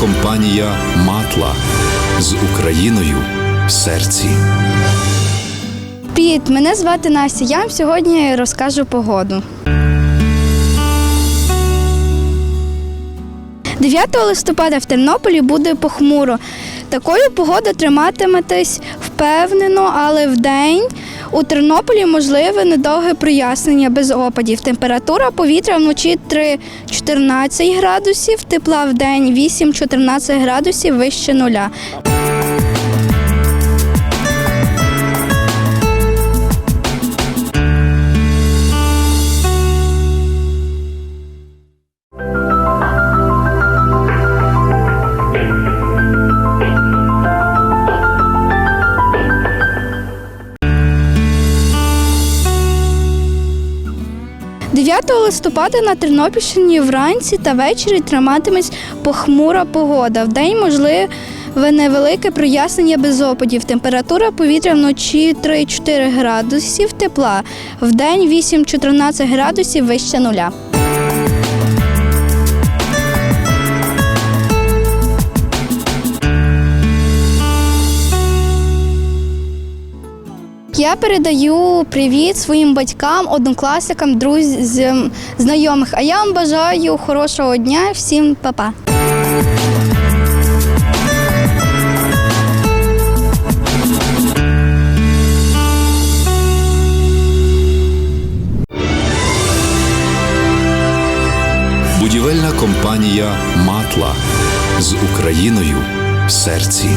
компанія Матла з Україною в серці. Привіт, мене звати Настя. Я вам сьогодні розкажу погоду. 9 листопада в Тернополі буде похмуро. Такою погода триматиметесь впевнено, але в день у Тернополі можливе недовге прояснення без опадів. Температура повітря вночі 3-14 градусів, тепла в день 8-14 градусів вище нуля. – 9 листопада на Тернопільщині вранці та ввечері триматиметься похмура погода. Вдень можливе невелике прояснення без опадів. Температура повітря вночі 3-4 градусів тепла, вдень 8-14 градусів вище нуля. Я передаю привіт своїм батькам, однокласникам, друзям, знайомих. А я вам бажаю хорошого дня, всім па-па. Будівельна компанія Матла з Україною в серці.